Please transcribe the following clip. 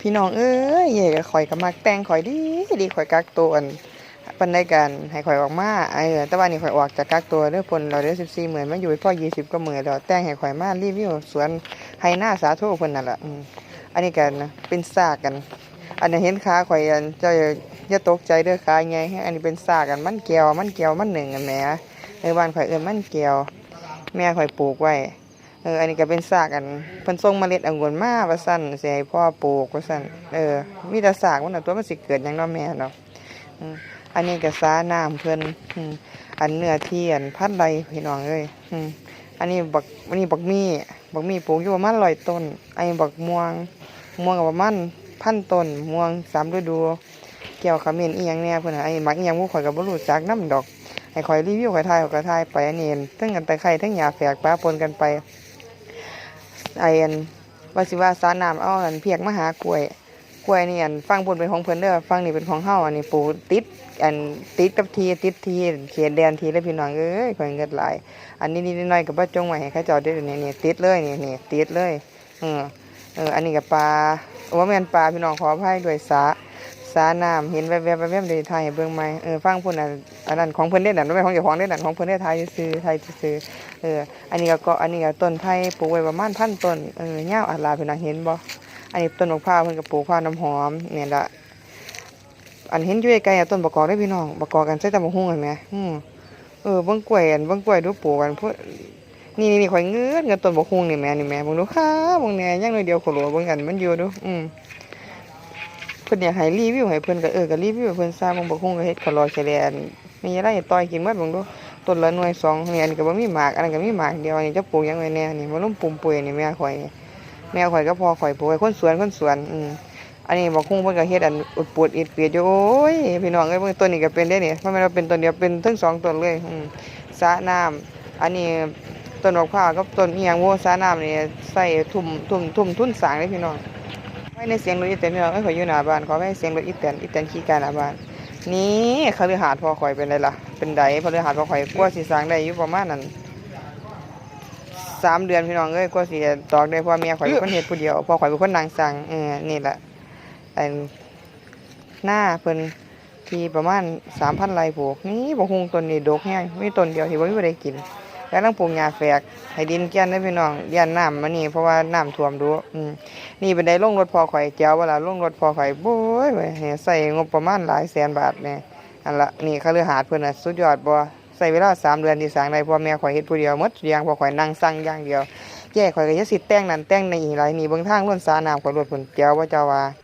พี่น้องเอ้ยเย่กับข่อยก็มักแต่งข่อยดีดีข่อยกักตัวอันปันได้กันให้ข่อยออกมาเออแต่ว่านี่ข่อยออกจากกักตัวเด้อพ่นเราเด้อ14มื้อมาอยู่พ่อ20กว่ามื้อแล้วแต่งให้ข่อยมารีวิวสวนไฮนาสาธุเพิ่นนั่นแหละอันนี้กันนะเป็นซากกัน อันนี้เห็นขาข่อยอันเจ้าอย่าตกใจเด้อขาใหญ่อันนี้เป็นซากกันมันแก้วมันแก้วมันหนึ่งกันแหมในบ้านข่อยเอิ้นมันแก้วแม่ข่อยปลูกไว้ เออ อันนี้ก็เป็นซากอันเพิ่นส่งเมล็ดองุ่นมาว่าซั่นสิให้พ่อปลูกว่าซั่นเออ มีแต่ซากมันน่ะตัวมันสิเกิดหยังเนาะแม่เนาะอันนี้ก็สาน้ำเพิ่นอันเนื้อเที่อันพันไรพี่น้องเอ้ยอันนี้บักอันนี้บักมี่บักมี่ปลูกอยู่ประมาณ100ต้น อันนี้บักม่วง ม่วงก็ประมาณพันต้น ม่วงสามฤดู เกี่ยวขมิ้นอีหยังแหน่เพิ่นน่ะไอ้มักอีหยังบ่ข่อยก็บ่รู้จักน้ำดอกให้ข่อยรีวิวข่อยถ่ายข่อยก็ถ่ายไปอันนี้ทั้งกันตะไคร้ทั้งหญ้าแฝกปะปนกันไป ไออันว่าสิว่าสาน้ำเอาอันเพียกมาหากล้วยกล้วยนี่อันฟังบนเป็นของเพิ่นเด้อฟังนี่เป็นของเฮาอันนี้ปูติดอันติดกับทีติดทีเขียนแดนทีแล้วพี่น้องเอ้ยข่อยเงินหลาย อันนี้นิดหน่อยกับ่จงไว้ให้เขาเจ้าได้อนี่นี่ติดเลยนี่นี่ติดเลยเออเอออันนี้กับปลาว่าแม่นปลาพี่น้องขออภัยด้วยสา สาน้ำเห็นแวบๆแวบๆได้ถ่ายให้เบิ่งใหม่เออฟังพิ่นน่ะอันนั้นของเพิ่นเด้นั่นบ่แม่นของเจ้าของเด้นั่นของเพิ่นได้ถ่ายซื่อๆถ่ายซื่อเอออันนี้ก็ก็อันนี้ก็ต้นไผ่ปลูกไว้ประมาณพันต้นเออยาวอาลลาพี่น้องเห็นบ่อันนี้ต้นมะพร้าวเพิ่นก็ปลูกพร้าวน้ำหอมเนี่ยละอันเห็นอยู่ไกลๆต้นบะกอกได้พี่น้องบะกอกกันใส่ตำบักหุ่งเห็นไหมอืมเออเบิ่งกล้วยอันเบิ่งกล้วยดูปลูกกันพวกนี่นี่นี่ข่อยเงื้อเงินต้นบะหุ่งนี่แม่นี่แม่บิ่งดูค่ะเบิ่งแหน่ยังหน่อยเดียวโคโหลเบิ่งกันมันอยู่ดูอืม พิ่นอยากให้รีวิวให้เพิ่นก็เออก็รีวิวให้เพิ่นทราบเบิ่งบะหุ่งก็เฮ็ดขลอยแฉลนมีอะไรต่อยกินหมดเบิ่งดูต้นละหน่วยสองเนี่ยอันนี้ก็บ่มีหมากอันนั้นก็มีหมากเดียวอันนี้จะปลูกหยังไงแน่นี่มาลุ่มปุ่มปุยนี่แม่ข่อยนี่แม่ข่อยก็พอข่อยปลูกไว้คนสวนคนสวนอืมอันนี้บอกคุ้งเพิ่นก็เฮ็ดอันอุดปูดอิดเปียดอยู่โอ้ยพี่น้องเอ้ยเบิ่งต้นนี้ก็เป็นได้นี่มันแม่นว่าเป็นต้นเดียวเป็นทั้งสองต้นเลยอืมสระน้ำอันนี้ต้นมะพร้าวกับต้นอียังโวสระน้ำนี่ใส่ทุ่มทุ่มทุ่มทุนสร้างเลยพี่น้อง ไว้ในเสียงรถอีแตนพี่น้องเอ้ยข่อยอยู่หน้าบ้านขอไว้เสียงรถอีแตนอีแตนขี่กานหน้าบ้าน นี่คฤหาสน์พอข่อยเป็นไรล่ะ เป็นไดคฤหาสน์พอข่อยกว่าสิสร้างได้อยู่ประมาณนั้นสามเดือนพี่น้องเอ้ยกว่าสิตอกได้เพราะว่าเมียข่อยเป็นคนเฮ็ดผู้เดียวพอข่อยเป็นคนนางสั่งเออนี่แหละอันหน้าเพิ่นที่ประมาณ3,000ไร่ปลูกนี่บ่ฮู้ต้นนี้ดกแฮงมีต้นเดียวที่บ่มีผู้ใดกิน แล้วต้องปลูกหญ้าแฝกให้ดินแก่นเด้พี่น้องย่านน้ำมานี่เพราะว่าน้ำท่วมดูอืมนี่เป็นได้ลงรถพอข่อยแก้วเวลาลงรถพอข่อยโบ้ยเว้ยใส่งบประมาณหลายแสนบาทแน่อันละนี่คฤหาสน์เพิ่นน่ะสุดยอดบ่ใส่เวลาสามเดือนที่สร้างได้เพราะแม่ข่อยเฮ็ดผู้เดียวมดยางพอข่อยนั่งสั่งอย่างเดียวแย่ข่อยก็จะสิแต่งนั่นแต่งในี่หลายนี่เบิ่งทางล้นสาน้ำข่อยรถเพิ่นแก้วว่าเจ้าว่า